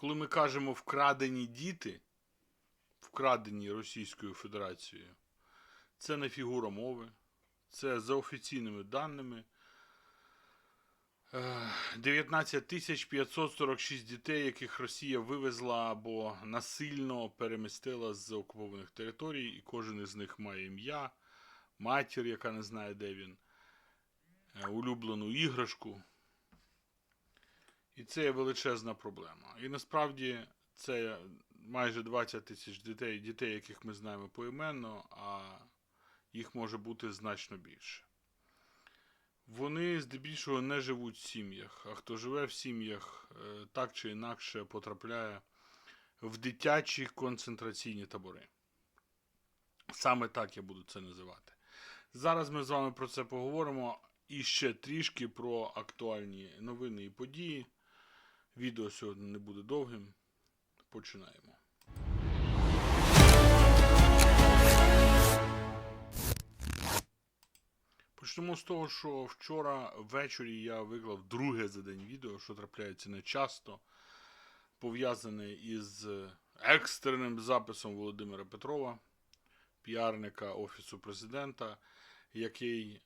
Коли ми кажемо вкрадені діти, вкрадені Російською Федерацією, це не фігура мови, це за офіційними даними. е, 19 тисяч 546 дітей, яких Росія вивезла або насильно перемістила з окупованих територій, і кожен із них має ім'я, матір, яка не знає, де він, е, улюблену іграшку. І це є величезна проблема. І насправді це майже 20 тисяч дітей, дітей, яких ми знаємо поіменно, а їх може бути значно більше. Вони здебільшого не живуть в сім'ях, а хто живе в сім'ях, е, так чи інакше потрапляє в дитячі концентраційні табори. Саме так я буду це називати. Зараз ми з вами про це поговоримо і ще трішки про актуальні новини і події. Відео сьогодні не буде довгим. Починаємо. Почнемо з того, що вчора ввечері я виклав друге за день відео, що трапляється не часто, пов'язане із екстреним записом Володимира Петрова, піарника Офісу президента, який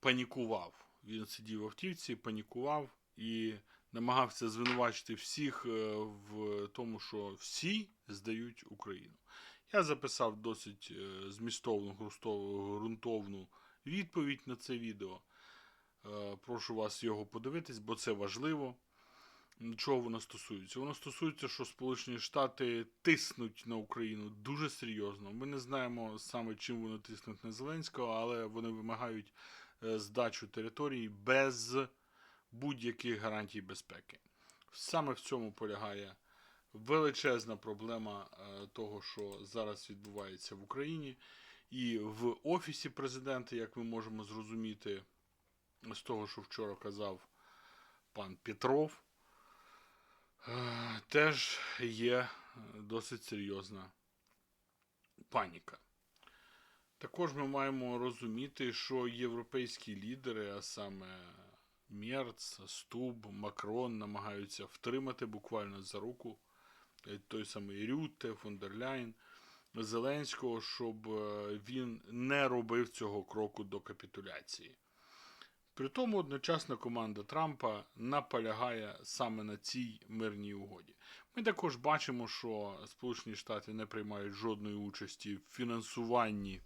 панікував. Він сидів в автівці, панікував і намагався звинувачити всіх е, в тому, що всі здають Україну. Я записав досить е, змістовну, ґрунтовну відповідь на це відео. Е, Прошу вас його подивитись, бо це важливо. Чого воно стосується? Воно стосується, що Сполучені Штати тиснуть на Україну дуже серйозно. Ми не знаємо саме чим вони тиснуть на Зеленського, але вони вимагають здачу території без будь-яких гарантій безпеки. Саме в цьому полягає величезна проблема е, того, що зараз відбувається в Україні. І в Офісі президента, як ми можемо зрозуміти з того, що вчора казав пан Петров, е, теж є е, досить серйозна паніка. Також ми маємо розуміти, що європейські лідери, а саме Мерц, Стуб, Макрон, намагаються втримати буквально за руку е, той самий Рютте, фон дер Ляйн, Зеленського, щоб е, він не робив цього кроку до капітуляції. При тому одночасно команда Трампа наполягає саме на цій мирній угоді. Ми також бачимо, що Сполучені Штати не приймають жодної участі в фінансуванні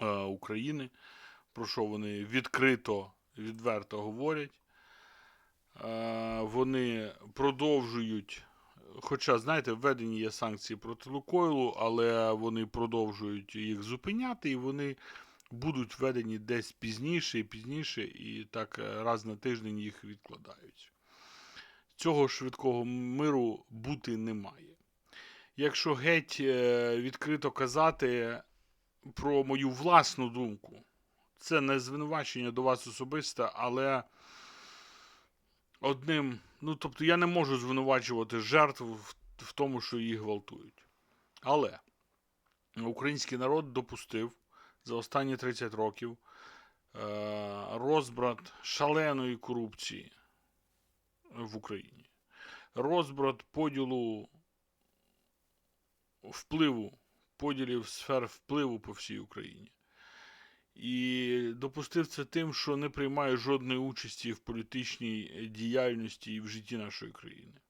е, України, про що вони відкрито, відверто говорять. Е, вони продовжують, хоча, знаєте, введені є санкції проти Лукойлу, але вони продовжують їх зупиняти, і вони будуть введені десь пізніше і пізніше, і так е, раз на тиждень їх відкладають. Цього швидкого миру бути не має. Якщо геть е, відкрито казати про мою власну думку, це не звинувачення до вас особисто, але одним, ну тобто я не можу звинувачувати жертв в, в тому, що їх гвалтують. Але український народ допустив за останні 30 років е, розбрат шаленої корупції в Україні, розбрат поділу впливу, поділів сфер впливу по всій Україні. І допустив це тим, що не приймає жодної участі в політичній діяльності і в житті нашої країни.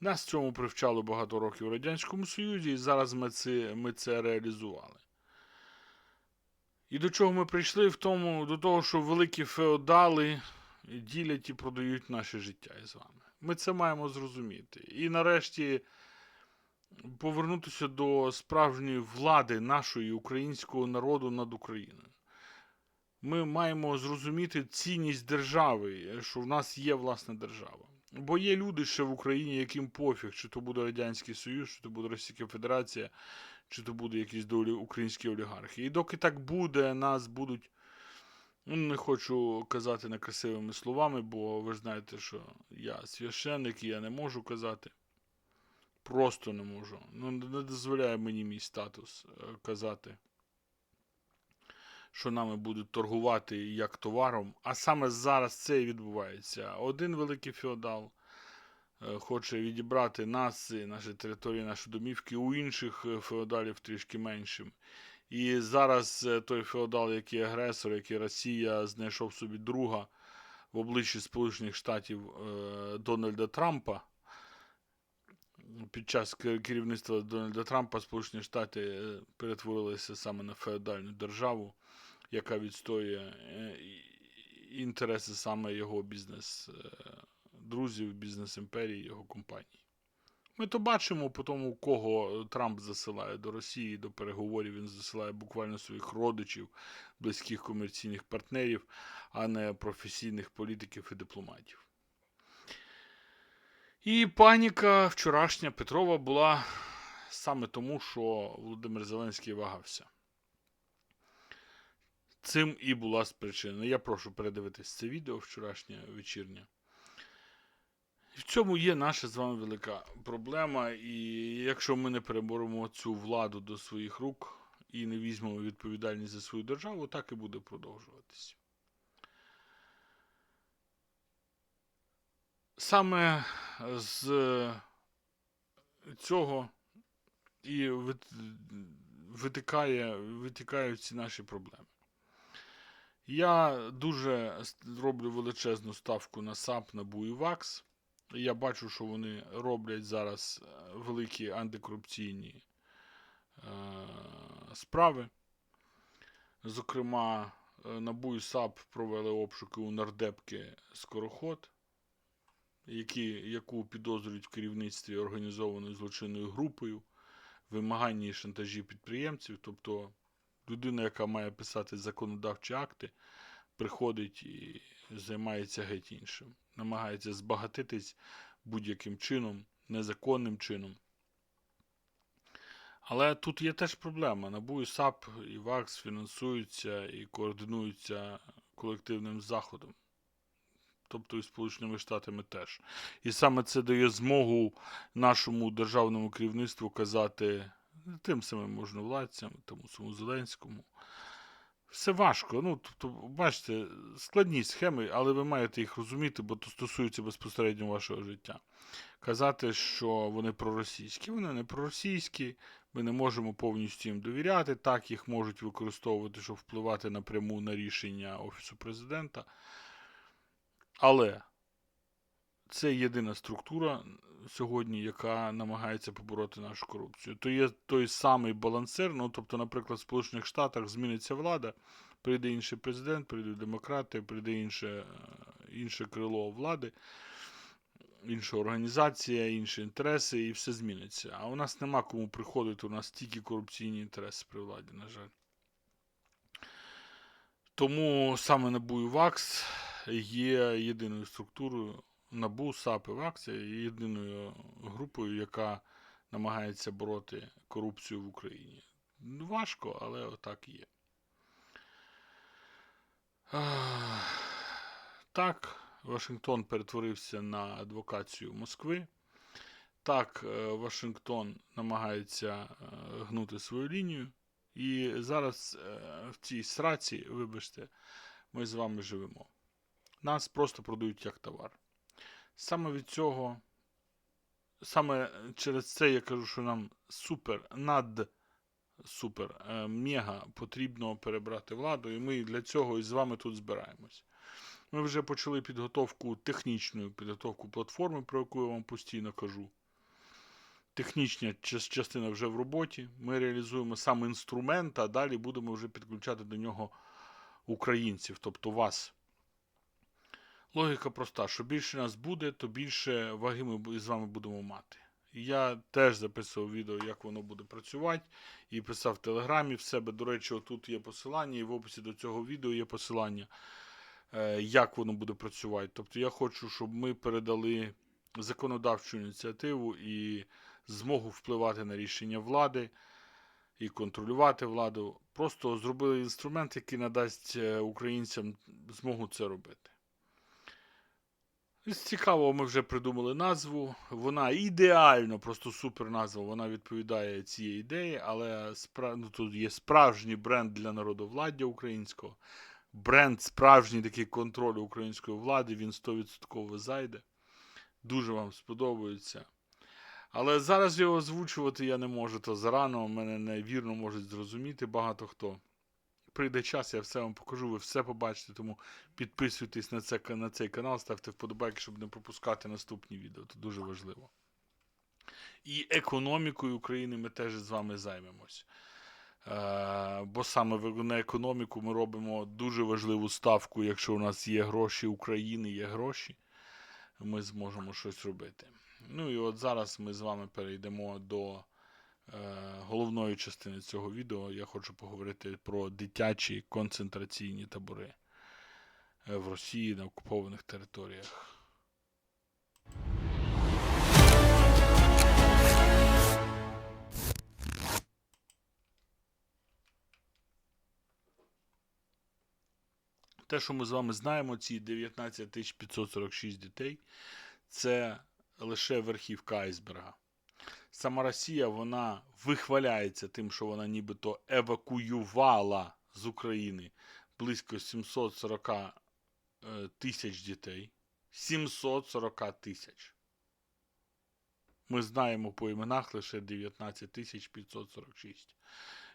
Нас цьому привчало багато років в Радянському Союзі, і зараз ми це, ми це реалізували. І до чого ми прийшли? В тому, до того, що великі феодали ділять і продають наше життя із вами. Ми це маємо зрозуміти. І нарешті повернутися до справжньої влади нашої українського народу над Україною. Ми маємо зрозуміти цінність держави, що в нас є власна держава. Бо є люди ще в Україні, яким пофіг, чи то буде Радянський Союз, чи то буде Російська Федерація, чи то буде якісь долі українські олігархи. І доки так буде, нас будуть. Ну, не хочу казати некрасивими словами, бо ви ж знаєте, що я священник і я не можу казати. Просто не можу. Ну, не дозволяє мені мій статус е, казати, що нами будуть торгувати як товаром. А саме зараз це і відбувається. Один великий феодал е, хоче відібрати нас, наші території, наші домівки у інших е, феодалів трішки меншим. І зараз е, той феодал, який агресор, який Росія знайшов собі друга в обличчі Сполучених Штатів Дональда Трампа. Під час керівництва Дональда Трампа Сполучені Штати перетворилися саме на феодальну державу, яка відстоює е, інтереси саме його бізнес е, друзів, бізнес імперії, його компаній. Ми то бачимо по тому, кого Трамп засилає до Росії, до переговорів. Він засилає буквально своїх родичів, близьких комерційних партнерів, а не професійних політиків і дипломатів. І паніка вчорашня Петрова була саме тому, що Володимир Зеленський вагався. Цим і була спричинена. Я прошу передивитись це відео вчорашнє вечірнє. В цьому є наша з вами велика проблема. І якщо ми не переборемо цю владу до своїх рук і не візьмемо відповідальність за свою державу, так і буде продовжуватись. Саме з цього і витикає, витікають ці наші проблеми. Я дуже роблю величезну ставку на САП, на БУІВАКС. Я бачу, що вони роблять зараз е, великі антикорупційні е, справи. Зокрема, е, НАБУ і САП провели обшуки у нардепки Скороход, які, яку підозрюють в керівництві організованою злочинною групою, вимаганні і шантажі підприємців. Тобто людина, яка має писати законодавчі акти, приходить і займається геть іншим. Намагається збагатитись будь-яким чином, незаконним чином. Але тут є теж проблема. НАБУ і САП і ВАКС фінансуються і координуються колективним заходом. Тобто і Сполученими Штатами теж. І саме це дає змогу нашому державному керівництву казати тим самим можновладцям, тому самому Зеленському. Все важко. Ну, тобто, бачите, складні схеми, але ви маєте їх розуміти, бо то стосується безпосередньо вашого життя. Казати, що вони проросійські. Вони не проросійські, ми не можемо повністю їм довіряти. Так, їх можуть використовувати, щоб впливати напряму на рішення Офісу президента. Але це єдина структура сьогодні, яка намагається побороти нашу корупцію. То є той самий балансир. Ну, тобто, наприклад, в Сполучених Штатах зміниться влада, прийде інший президент, прийдуть демократи, прийде інше, е, інше крило влади, інша організація, інші інтереси, і все зміниться. А у нас нема кому приходити, у нас тільки корупційні інтереси при владі, на жаль. Тому саме НАБУ і ВАКС є єдиною структурою. НАБУ, САП і ВАКС є єдиною групою, яка намагається бороти корупцію в Україні. Важко, але отак є. Так, Вашингтон перетворився на адвокацію Москви. Так, е, Вашингтон намагається е, гнути свою лінію. І зараз е, в цій сраці, вибачте, ми з вами живемо. Нас просто продають як товар. Саме від цього, саме через це я кажу, що нам супер, над супер, е, мега потрібно перебрати владу, і ми для цього і з вами тут збираємось. Ми вже почали підготовку, технічну підготовку платформи, про яку я вам постійно кажу. Технічна частина вже в роботі. Ми реалізуємо сам інструмент, а далі будемо вже підключати до нього українців, тобто вас. Логіка проста: що більше нас буде, то більше ваги ми з вами будемо мати. Я теж записував відео, як воно буде працювати, і писав в Телеграмі в себе. До речі, отут є посилання, і в описі до цього відео є посилання, е, як воно буде працювати. Тобто я хочу, щоб ми передали законодавчу ініціативу і змогу впливати на рішення влади і контролювати владу. Просто зробили інструмент, який надасть е, українцям змогу це робити. Із цікавого ми вже придумали назву. Вона ідеально, просто супер назва. Вона відповідає цій ідеї, але спра... ну, тут є справжній бренд для народовладдя українського. Бренд справжній такий контроль української влади, він 100% зайде. дуже вам сподобаються. Але зараз його озвучувати я не можу, то зарано мене невірно можуть зрозуміти багато хто. Прийде час, я все вам покажу, ви все побачите, тому підписуйтесь на, це, на цей канал, ставте вподобайки, щоб не пропускати наступні відео. Це дуже важливо. І економікою України ми теж з вами займемось. Е, бо саме на економіку ми робимо дуже важливу ставку. Якщо у нас є гроші України, є гроші, ми зможемо щось робити. Ну і от зараз ми з вами перейдемо до головної частини цього відео. Я хочу поговорити про дитячі концентраційні табори е, в Росії на окупованих територіях. Те, що ми з вами знаємо, ці 19 546 дітей, це лише верхівка айсберга. Сама Росія вона вихваляється тим, що вона нібито евакуювала з України близько 740 е, тисяч дітей. 740 тисяч. Ми знаємо по іменах лише 19 тисяч 546.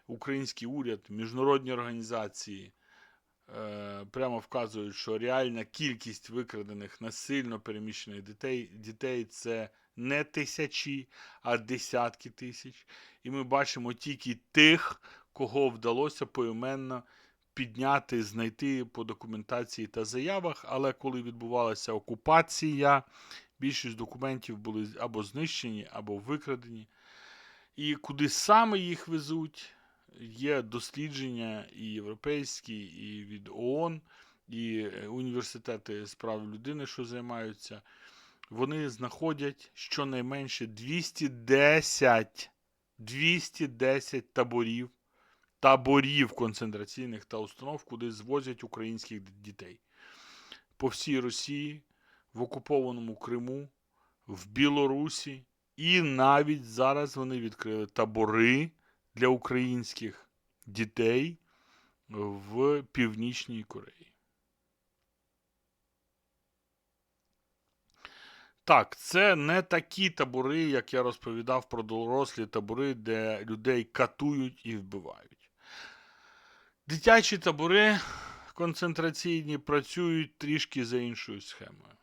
Український уряд, міжнародні організації е, прямо вказують, що реальна кількість викрадених насильно переміщених дітей, дітей це не тисячі, а десятки тисяч. І ми бачимо тільки тих, кого вдалося поіменно підняти, знайти по документації та заявах. Але коли відбувалася окупація, більшість документів були або знищені, або викрадені. І куди саме їх везуть, є дослідження і європейські, і від ООН, і е, університети з прав людини, що займаються. Вони знаходять щонайменше 210, 210 таборів, таборів концентраційних та установ, куди звозять українських дітей. По всій Росії, в окупованому Криму, в Білорусі, і навіть зараз вони відкрили табори для українських дітей в Північній Кореї. Так, це не такі табори, як я розповідав про дорослі табори, де людей катують і вбивають. Дитячі табори концентраційні працюють трішки за іншою схемою.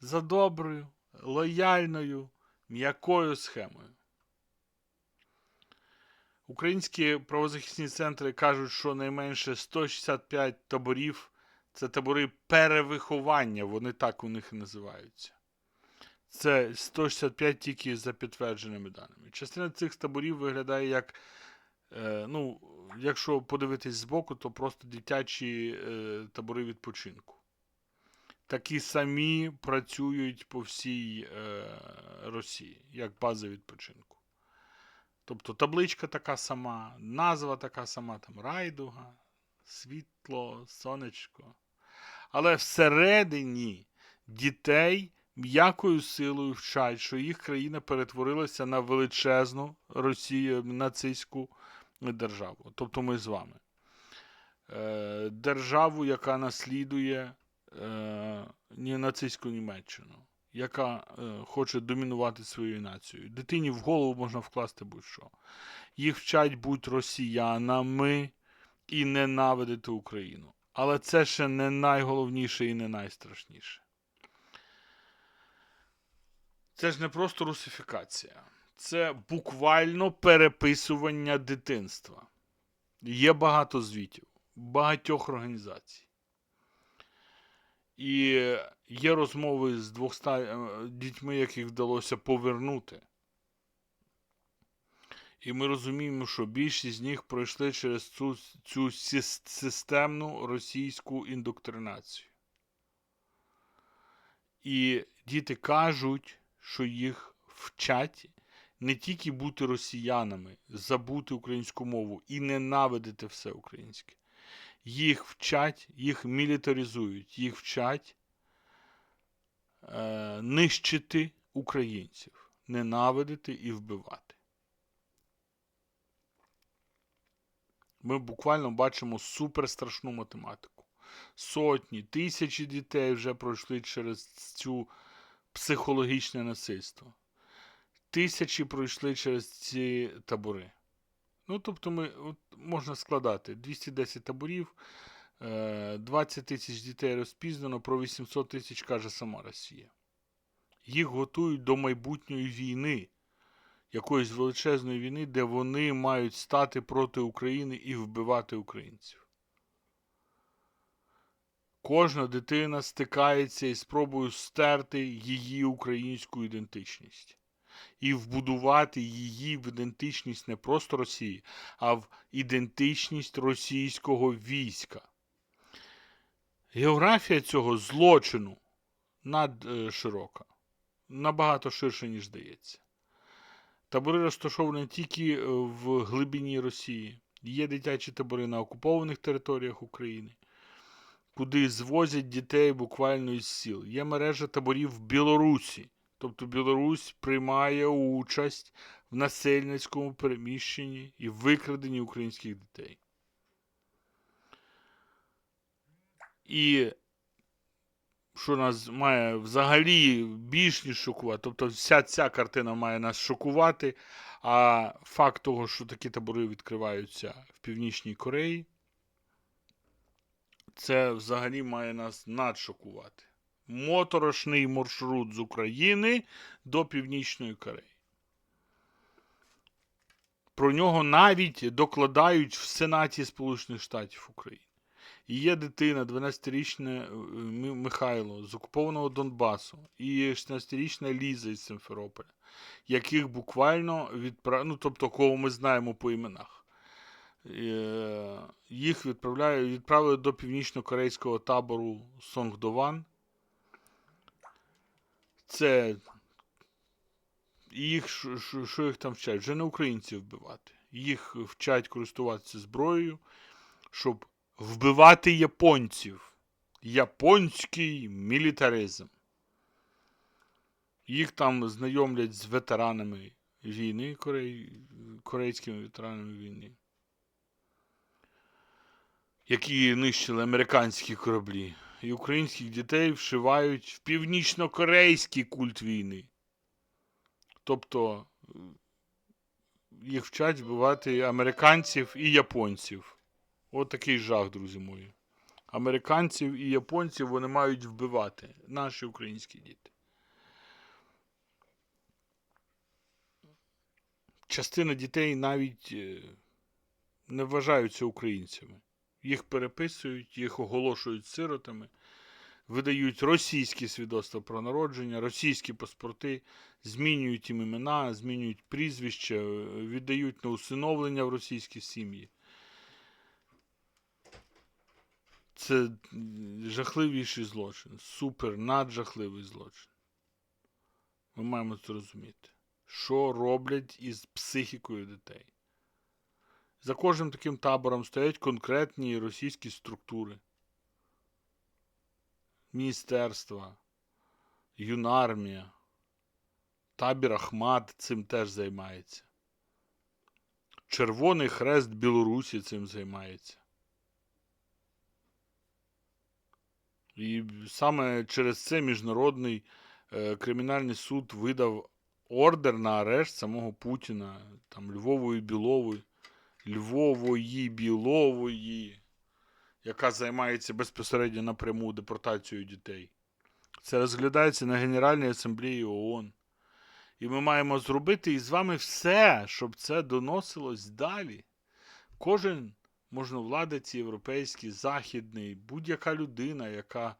За доброю, лояльною, м'якою схемою. Українські правозахисні центри кажуть, що найменше 165 таборів це табори перевиховання, вони так у них і називаються. Це 165 тільки за підтвердженими даними. Частина цих таборів виглядає як, е, ну, якщо подивитись збоку, то просто дитячі е, табори відпочинку. Такі самі працюють по всій е, Росії, як база відпочинку. Тобто табличка така сама, назва така сама, там райдуга, світло, сонечко. Але всередині дітей м'якою силою вчать, що їх країна перетворилася на величезну Росію нацистську державу. Тобто ми з вами. Е, державу, яка наслідує е, нацистську Німеччину, яка е, хоче домінувати своєю нацією. Дитині в голову можна вкласти будь-що. Їх вчать бути росіянами і ненавидити Україну. Але це ще не найголовніше і не найстрашніше. Це ж не просто русифікація, це буквально переписування дитинства. Є багато звітів, багатьох організацій. І є розмови з 200 е, дітьми, яких вдалося повернути. І ми розуміємо, що більшість з них пройшли через цю, цю системну російську індоктринацію. І діти кажуть, що їх вчать не тільки бути росіянами, забути українську мову і ненавидити все українське. Їх вчать, їх мілітаризують, їх вчать е, нищити українців, ненавидити і вбивати. Ми буквально бачимо суперстрашну математику. Сотні, тисячі дітей вже пройшли через цю психологічне насильство. Тисячі пройшли через ці табори. Ну, тобто, ми, от, можна складати 210 таборів, е, 20 тисяч дітей розпізнано, про 800 тисяч каже сама Росія. Їх готують до майбутньої війни, якоїсь величезної війни, де вони мають стати проти України і вбивати українців. Кожна дитина стикається із спробою стерти її українську ідентичність і вбудувати її в ідентичність не просто Росії, а в ідентичність російського війська. Географія цього злочину надширока, набагато ширше, ніж здається. Табори розташовані тільки е, в глибині Росії. Є дитячі табори на окупованих територіях України, куди звозять дітей буквально із сіл. Є мережа таборів в Білорусі. Тобто Білорусь приймає участь в насильницькому переміщенні і викраденні українських дітей. І що нас має взагалі більш ніж шокувати, тобто вся ця картина має нас шокувати. А факт того, що такі табори відкриваються в Північній Кореї, це взагалі має нас надшокувати. Моторошний маршрут з України до Північної Кореї. Про нього навіть докладають в Сенаті Сполучених Штатів України. І є дитина, 12-річна Михайло з окупованого Донбасу, і 16-річна Ліза із Симферополя, яких буквально відправ... ну, тобто, кого ми знаємо по іменах. Е, Їх відправляють, відправили до північно-корейського табору Сонгдован. Це їх, що, їх там вчать? Вже не українців вбивати. Їх вчать користуватися зброєю, щоб вбивати японців. Японський мілітаризм. Їх там знайомлять з ветеранами війни, корей... корейськими ветеранами війни, які нищили американські кораблі. І українських дітей вшивають в північно-корейський культ війни. Тобто е, їх вчать вбивати американців і японців. От такий жах, друзі мої. Американців і японців вони мають вбивати. Наші українські діти. Частина дітей навіть е, не вважаються українцями. Їх переписують, їх оголошують сиротами, видають російські свідоцтва про народження, російські паспорти, змінюють їм імена, змінюють прізвища, е, віддають на усиновлення в російські сім'ї. Це жахливіший злочин, супер наджахливий злочин. Ми маємо це розуміти. Що роблять із психікою дітей? За кожним таким табором стоять конкретні російські структури, міністерства, юнармія, табір Ахмат цим теж займається. Червоний хрест Білорусі цим займається. І саме через це Міжнародний е, кримінальний суд видав ордер на арешт самого Путіна, там Львової Білової. Львової Білової, яка займається безпосередньо напряму депортацією дітей. Це розглядається на Генеральній асамблеї ООН. І ми маємо зробити із вами все, щоб це доносилось далі. Кожен можновладець європейський, західний, будь-яка людина, яка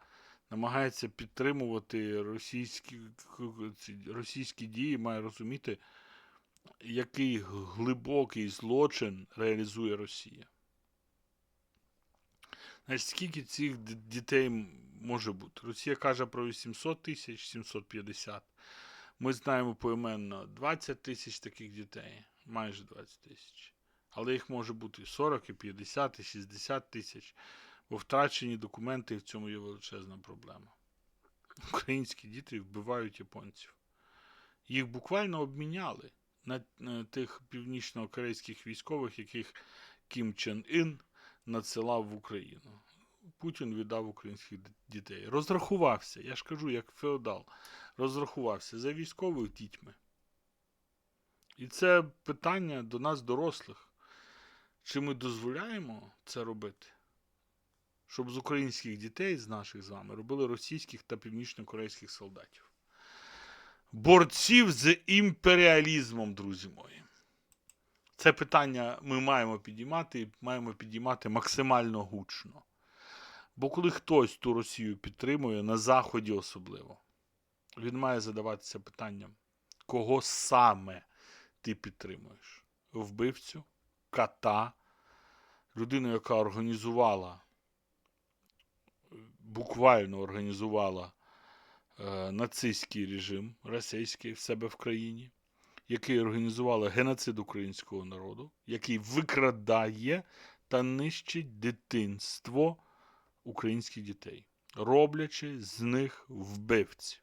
намагається підтримувати російські, російські дії, має розуміти, який глибокий злочин реалізує Росія. Значить, скільки цих дітей може бути? Росія каже про 800 тисяч, 750. Ми знаємо поіменно 20 тисяч таких дітей, майже 20 тисяч. Але їх може бути і 40, і 50, і 60 тисяч. Бо втрачені документи в цьому є величезна проблема. Українські діти вбивають японців. Їх буквально обміняли на е, тих північно-корейських військових, яких Кім Чен Ін надсилав в Україну. Путін віддав українських дітей. Розрахувався, я ж кажу, як феодал. Розрахувався за військових дітьми. І це питання до нас, дорослих. Чи ми дозволяємо це робити? Щоб з українських дітей, з наших з вами, робили російських та північнокорейських солдатів. Борців з імперіалізмом, друзі мої. Це питання ми маємо підіймати і маємо підіймати максимально гучно. Бо коли хтось ту Росію підтримує, на Заході особливо, він має задаватися питанням, кого саме ти підтримуєш? Вбивцю, кота, людину, яка організувала, буквально організувала нацистський режим російський в себе в країні, який організувала геноцид українського народу, який викрадає та нищить дитинство українських дітей, роблячи з них вбивці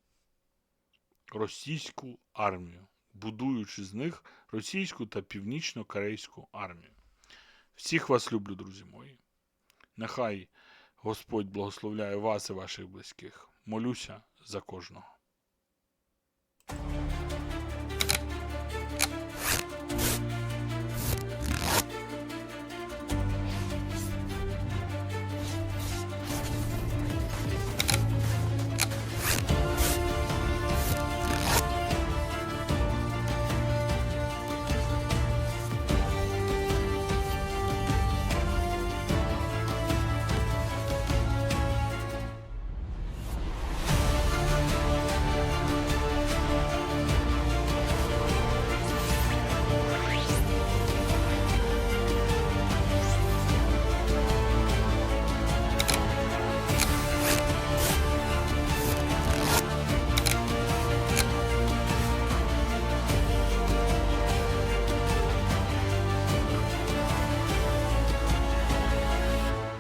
російську армію, будуючи з них російську та північно-корейську армію. Всіх вас люблю, друзі мої. Нехай Господь благословляє вас і ваших близьких. Молюся за кожного.